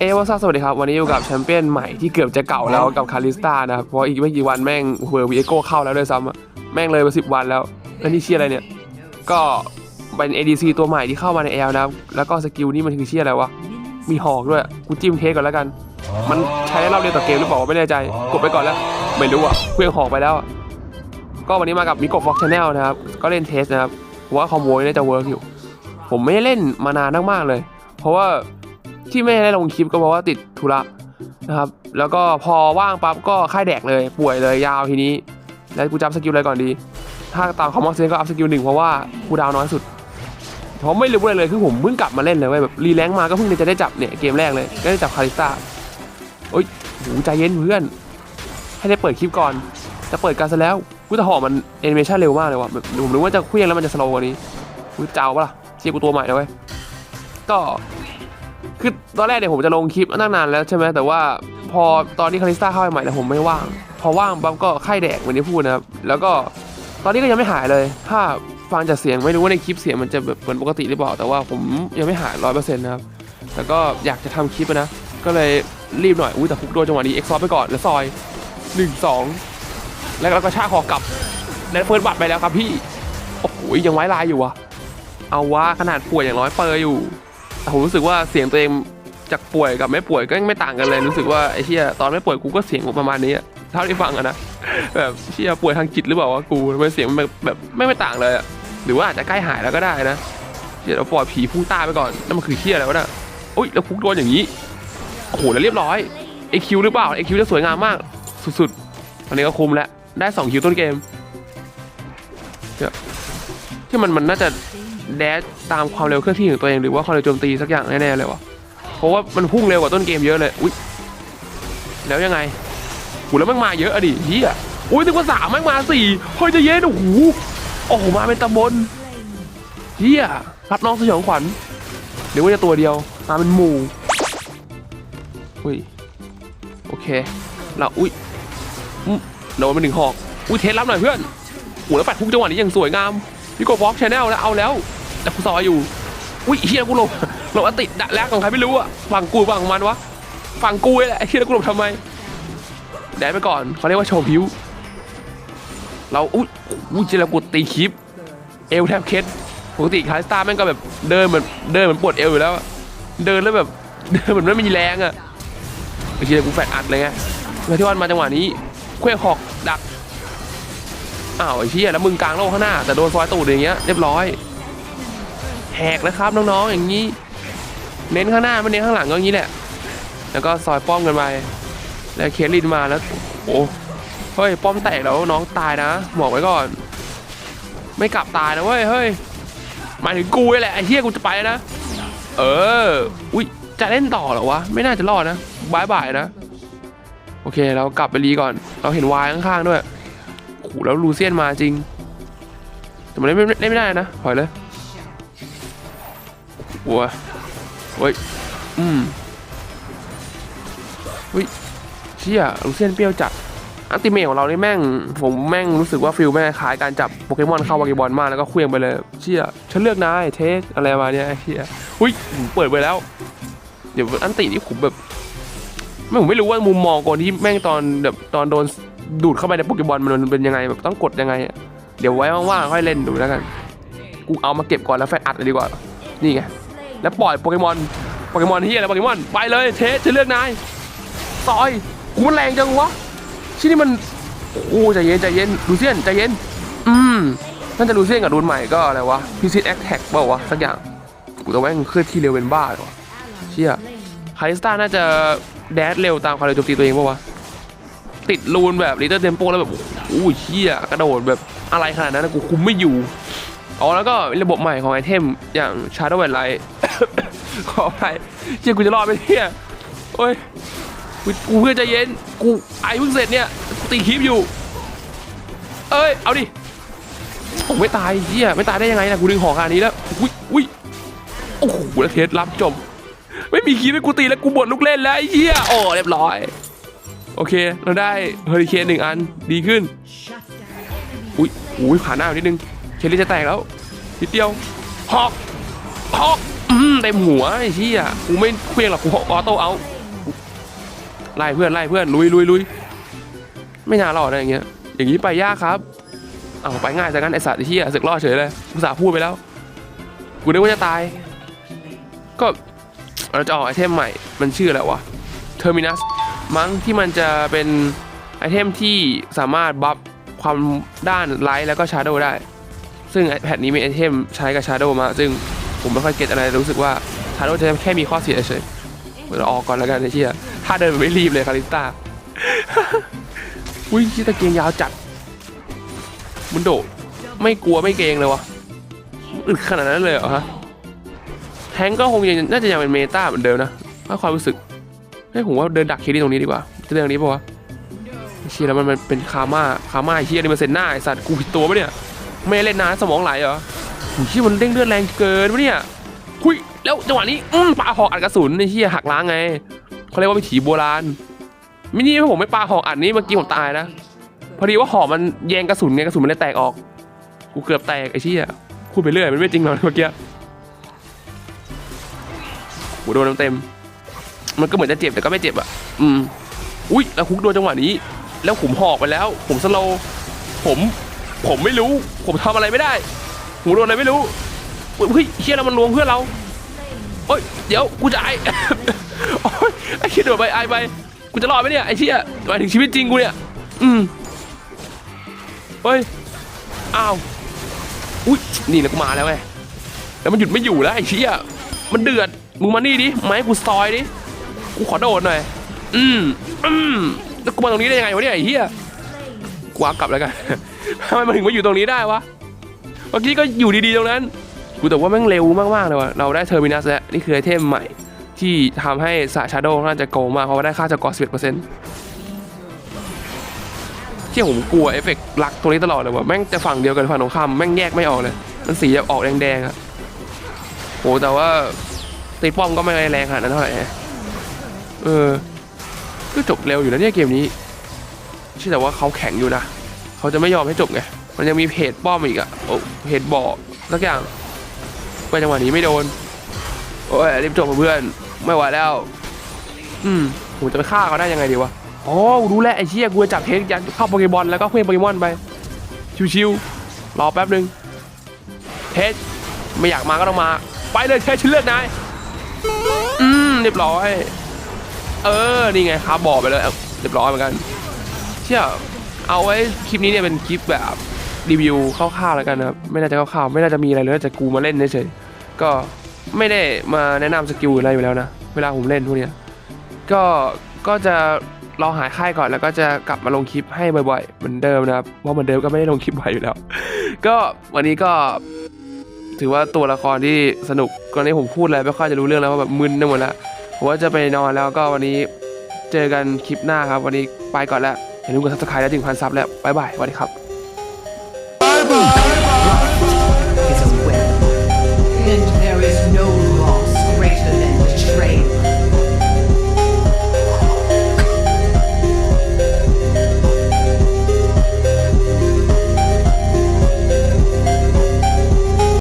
เอวาซาสวัสดีครับ วันนี้อยู่กับแชมเปี้ยนใหม่ที่เกือบจะเก่าแล้วกับคาริสตานะครับเพราะอีกไม่กี่วันแม่งเวอร์วีเอโก้เข้าแล้วด้วยซ้ำแม่งเลยมาสิบวันแล้วแล้วนี่เชียอะไรเนี่ย ก็เป็น ADC ตัวใหม่ที่เข้ามาในแอลนะครับแล้วก็สกิลนี่มันคือเชียอะไรวะ มีหอกด้วย กูจิ้มเทสก่อนแล้วกัน มันใช้รอบเดียวต่อเกมหรือเปล่าไม่แน่ใจ กดไปก่อนแล้ว ไม่รู้อะเพื่อหอกไปแล้ว ก็วันนี้มากับมิโกฟ็อกชาแนลนะครับก็เล่นเทสนะครับว่าคอมโบนี่น่าจะเวิร์กอยู่ ผมไม่ได้เล่นมานานมากๆเลย เพราะว่า ที่ไม่ได้ลงคลิปก็เพราะว่าติดธุระนะครับ แล้วก็พอว่างปั๊บก็ค่ายแดกเลยป่วยเลยยาวทีนี้ แล้วกูจำสกิลอะไรก่อนดี ถ้าตามคอมมอนเซนก็อัพสกิลหนึ่งเพราะว่ากูดาวน้อยสุดผมไม่รู้เลยเลยคือผมเพิ่งกลับมาเล่นเลยเว้ยแบบรีแลงค์มาก็เพิ่งจะได้จับเนี่ยเกมแรกเลยก็ได้จับคาริสตาโอ้ยโหใจเย็นเพื่อน ให้ได้เปิดคลิปก่อนจะเปิดการซะแล้วกูแต่อมันแอนิเมชันเร็วมากเลยว่ะแบบผมรู้ว่าจะเคลี้ยงแล้วมันจะสโลว์กว่านี้กูจะเจ้าปะล่ะเชียกูตัวใหม่นะเว้ยก็ คือตอนแรกเนี่ยผมจะลงคลิปตั้งนานแล้วใช่ไหมแต่ว่าพอตอนที่คาริสตาเข้าใหม่แต่ผมไม่ว่าง พอว่างปั๊บก็ไข้แดกเหมือนที่พูดนะครับ แล้วก็ตอนนี้ก็ยังไม่หายเลย ถ้าฟังจากเสียงไม่รู้ว่าในคลิปเสียงมันจะแบบเหมือนปกติหรือเปล่า แต่ว่าผมยังไม่หายร้อยเปอร์เซ็นต์นะครับ แต่ก็อยากจะทำคลิปนะ ก็เลยรีบหน่อย อุ้ยแต่คุกโดนจังหวะนี้เอ็กซ์ซอไปก่อน แล้วซอยหนึ่งสองแล้วก็ชากคอกลับแล้วเฟิร์สบัตรไปแล้วครับพี่ โอ้โหยังไว้ลายอยู่วะเอาว่าขนาดป่วยอย่างน้อยเปอร์อยู่ ผมรู้สึกว่าเสียงตัวเองจากป่วยกับไม่ป่วยก็ยังไม่ต่างกันเลยรู้สึกว่าไอ้เชี่ยตอนไม่ป่วยกูก็เสียงประมาณนี้เท่าที่ฟังอะนะแบบเชี่ยป่วยทางจิตหรือเปล่าวะกูทำไมเสียงมันแบบไม่ไม่ต่างเลยอะหรือว่าอาจจะใกล้หายแล้วก็ได้นะเดี๋ยวเราปล่อยผีพุ่งตาไปก่อนนั่นมันคือเชี่ยอะไรวะน่ะโอ้ยแล้วพุกโดนอย่างนี้โอ้โหแล้วเรียบร้อยเอคิวหรือเปล่าเอคิวจะสวยงามมาก สุดๆอันนี้ก็คุมแล้วได้2คิวต้นเกมเนี่ย ที่มันมันน่าจะแดชตามความเร็วเคลื่อนที่ของตัวเองหรือว่าความเร็วโจมตีสักอย่างแน่ๆเลยวะเพราะว่ามันพุ่งเร็วกว่าต้นเกมเยอะเลยอุ้ยแล้วยังไงโหแล้วมันมาเยอะอะดิเฮียอุ้ยถึงว่าสามมันมาสี่เฮ้ยจะเย็นโอ้โหโอ้โหมาเป็นตำบลเฮียรับน้องสยองขวัญหรือว่าจะตัวเดียวมาเป็นหมู่อุ้ยโอเคเราอุ้ยอืมโดนไปหนึ่งหอกอุ้ยเทสรับหน่อยเพื่อนโอ้แล้วปัดทุกจังหวะนี้ยังสวยงาม พี่กบวอล์กชาแนลแล้วเอาแล้ว แต่กูซอยอยู่อุ้ยเฮียกูหลบหลบอติดดักแรกของใครไม่รู้อะฝั่งกูฝั่งมันวะฝั่งกูแหละเฮียกูหลบทำไมแดนไปก่อนเขาเรียกว่าโชว์พิว เราอุ้ยอุ้ยเจแล้วกูตีคลิป เอวแทบเคสปกติคาสตาแม่งก็แบบเดินเหมือนเดินเหมือนปวดเอวอยู่แล้ว เดินแล้วแบบเดินเหมือนไม่มีแรงอะไอ้เหี้ยกูแฟดอัดเลยไงแล้วที่วันมาจังหวะนี้เคว้งหอกดัก อ้าวไอ้เหี้ยแล้วมึงกลางโลกข้างหน้า แต่โดนซอยตูดอย่างเงี้ยเรียบร้อยแหกแล้วครับน้องๆอย่างนี้ เน้นข้างหน้าไม่เน้นข้างหลังก็อย่างนี้แหละ แล้วก็ซอยป้อมกันไปแล้วเคลินมาแล้วโอ้เฮ้ยป้อมแตกแล้วน้องตายนะบอกไว้ก่อน ไม่กลับตายนะเว้ยเฮ้ยหมายถึงกูนี่แหละไอ้เหี้ยกูจะไปนะ เอออุ้ยจะเล่นต่อเหรอวะไม่น่าจะรอดนะบายบายนะ โอเคเรากลับไปรีก่อน เราเห็นวายข้างๆด้วย หแล้วลูเซียนมาจริง แต่มันเล่นไม่เล่นไม่ได้นะถอยเลยโว้ยเฮ้ย อืมเฮ้ยเชี่ยลูเซียนเปรี้ยวจัดอัลติเมทของเรานี่แม่ง ผมแม่งรู้สึกว่าฟิลแม่งคล้ายการจับโปเกมอนเข้าโปเกมอนมากแล้วก็เคลื่องไปเลย เชี่ยฉันเลือกนายเทสอะไรมาเนี่ยเชี่ยอุ้ยเปิดไปแล้ว เดี๋ยวอันตินี่ผมแบบไม่ผมไม่รู้ว่ามุมมองก่อนที่แม่งตอนแบบตอนโดน ดูดเข้าไปในโปเกมอนมันเป็นยังไงแบบต้องกดยังไง เดี๋ยวไว้ว่างๆค่อยเล่นดูแล้วกัน กูเอามาเก็บก่อนแล้วแฟนอัดเลยดีกว่า นี่ไง แล้วปล่อยโปเกมอน โปเกมอนที่อะไรโปเกมอน ไปเลยเทสจะเลือกนายซอยกูมันแรงจังวะที่นี่มัน โอ้ใจเย็นใจเย็นลูเซียนใจเย็น อืมน่าจะลูเซียนกับรูนใหม่ก็อะไรวะพิซิตแอคแท็กเปล่าวะสักอย่าง กูจะแม่งเคลื่อนที่เร็วเป็นบ้าเลยวะเชี่ยคาริสตาน่าจะแดดเร็วตามความเร็วโจมตีตัวเองเปะวะ ติดรูนแบบลิตเติ้ลเทมโปแล้วแบบโอ้เชี่ยกระโดดแบบอะไรขนาดนั้นนะกูคุมไม่อยู่อ๋อแล้วก็ระบบใหม่ของไอเทมอย่าง Shadow and Light ขอไปเชี่ยกูจะรอดไหมเนี่ยโอ้ยกูเพื่อใจเย็นกูไอเพิ่งเสร็จเนี่ยตีคลิปอยู่ เอ้ยเอาดิผมไม่ตายเฮียไม่ตายได้ยังไงนะกูดึงหอขนานี้แล้วอุ้ยอุ้ยโอ้โหแล้วเทสรับจบไม่มีคีย์ให้กูตีแล้วกูบดลูกเล่นแล้วไอ้เหี้ยโอ้เรียบร้อย โอเค เราได้เฮอริเคนหนึ่งอันดีขึ้น อุ้ยอุ้ยผ่านหน้านิดนึง เคลลี่จะแตกแล้วนิดเดียวฮอกฮอกอืมเต็มหัวไอ้เชี่ยกูไม่เคลียงหรอกกูออโต้เอาไล่เพื่อนไล่เพื่อนลุยลุยลุยไม่น่ารอดนะอย่างเงี้ย อย่างนี้ไปยากครับเอาไปง่ายจากนั้นไอสัตว์ไอ้เชี่ยสึกรอดเฉยเลยกูสาพูดไปแล้ว กูนึกว่าจะตาย ก็เราจะออกไอเทมใหม่ มันชื่ออะไรวะเทอร์มินัส มั้งที่มันจะเป็นไอเทมที่สามารถบัฟความด้านไลท์แล้วก็ชาร์โดได้ ซึ่งไอแพทนี้มีไอเทมใช้กับชาร์โดมาซึ่งผมไม่ค่อยเก็ตอะไรรู้สึกว่าชาร์โดจะแค่มีข้อเสียเฉยเราออกก่อนแล้วกันไอ้เชี่ยถ้าเดินไม่รีบเลยคาริสตาอุ้ยที่ตะเกียงยาวจัดมันโดดไม่กลัวไม่เกรงเลยวะอึดขนาดนั้นเลยเหรอฮะแฮงก์ก็คงยังน่าจะยังเป็นเมตาเหมือนเดิมนะถ้าความรู้สึก ให้ยผมว่าเดินดักเคดีตรงนี้ดีกว่าจะเรื่องนี้ปะวะไอ้เชี่ยแล้วมันมันเป็นคาม่าคาม่าไอ้เชี่ยนี่มันเซ็นหน้าไอสัตว์กูผิดตัวปะเนี่ยไม่เล่นนานสมองไหลเหรอโอ้ยเชี่ยมันเด้งเลือดแรงเกินปะเนี่ยคุยแล้วจังหวะนี้อืมปาหอกอัดกระสุนไอ้เชี่ยหักล้างไงเขาเรียกว่าวิถีโบราณมินี่ผมไม่ปาหอกอัดนี้เมื่อกี้ผมตายนะพอดีว่าหอกมันแยงกระสุนไงกระสุนมันเลยแตกออกกูเกือบแตกไอ้เชี่ยพูดไปเรื่อยมันไม่จริงหรอกเมื่อกี้กูโดนเต็มๆมั มันก็เหมือนจะเจ็บแต่ก็ไม่เจ็บอะ อืม อุ้ยแล้วคุกโดนจังหวะนี้ แล้วผมหอกไปแล้ว ผมสโลผม ผมไม่รู้ ผมทำอะไรไม่ได้ผมโดนอะไรไม่รู้เฮ้ยเชี่ยแล้วมันลวงเพื่อนเราโอ้ยเดี๋ยวกูจะไอโอ้ยไอ้เชี่ยโดนไปไอไปกูจะรอดไหมเนี่ยไอ้เชี่ยหมายถึงชีวิตจริงกูเนี่ย อืมเฮ้ยอ้าวอุ้ยนี่แล้วกูมาแล้วไงแล้วมันหยุดไม่อยู่แล้วไอ้เชี่ยมันเดือดมึงมานี่ดิไม้กูซอยดิ กูขอโดดหน่อย อืมอืมแล้วกูมาตรงนี้ได้ยังไงวะเนี่ยไอ้เหี้ยกูเอากลับแล้วกันทำไมมันถึงมาอยู่ตรงนี้ได้วะ เมื่อกี้ก็อยู่ดีๆตรงนั้น กูแต่ว่าแม่งเร็วมากๆเลยว่ะ เราได้เทอร์มินัสแล้ว นี่คือไอเทมใหม่ ที่ทำให้สาชาโดน่าจะโกงมาก เพราะว่าได้ค่าจากกอ11%เปอร์เซ็นต์ที่ผมกลัวเอฟเฟกต์ลักตรงนี้ตลอดเลยว่าแม่งจะฝั่งเดียวกันฝั่งตรงข้ามแม่งแยกไม่ออกเลย มันสีจะออกแดงๆอะโหแต่ว่าตีป้อมก็ไม่แรงขนาดนั้นเท่าไหร่ฮะ เออก็จบเร็วอยู่นะเนี่ยเกมนี้ใช่แต่ว่าเขาแข็งอยู่นะเขาจะไม่ยอมให้จบไงมันยังมีเพจป้อมอีกอะโอ้เพจบ่อสักอย่างไปจังหวะนี้ไม่โดนโอ้ยรีบจบกับเพื่อนไม่ไหวแล้ว อืมผมจะไปฆ่าเขาได้ยังไงดีวะอ๋อรู้แล้วไอ้เชี่ยกูจะจับเทคยันเข้าโปเกมอนแล้วก็เคลื่อนโปเกมอนไปชิวๆรอแป๊บนึงเทสไม่อยากมาก็ต้องมา ไปเลยเทสฉันเลือกนายอืมเรียบร้อย เออ นี่ไงครับบอกไปเลยเอาเรียบร้อยเหมือนกัน เชี่ยเอาไว้คลิปนี้เนี่ยเป็นคลิปแบบรีวิวคร่าวๆแล้วกันนะครับไม่น่าจะคร่าวๆไม่น่าจะมีอะไรเลยน่าจะกูมาเล่นเฉยๆก็ไม่ได้มาแนะนำสกิลอะไรอยู่แล้วนะเวลาผมเล่นพวกเนี้ยก็ก็จะรอหายไข้ก่อนแล้วก็จะกลับมาลงคลิปให้บ่อยๆเหมือนเดิมนะครับเพราะเหมือนเดิมก็ไม่ได้ลงคลิปบ่อยอยู่แล้ว ก็วันนี้ก็ ถือว่าตัวละครที่สนุกก่อนนี้ผมพูดอะไรไม่ค่อยจะรู้เรื่องแล้วว่าแบบมึนไปหมดแล้ว ว่าจะไปนอนแล้วก็วันนี้เจอกันคลิปหน้าครับ วันนี้ไปก่อนแล้วอย่าลืมกดซับสไครต์และถึงพันซับแล้วบ๊ายบายสวัสดีครับ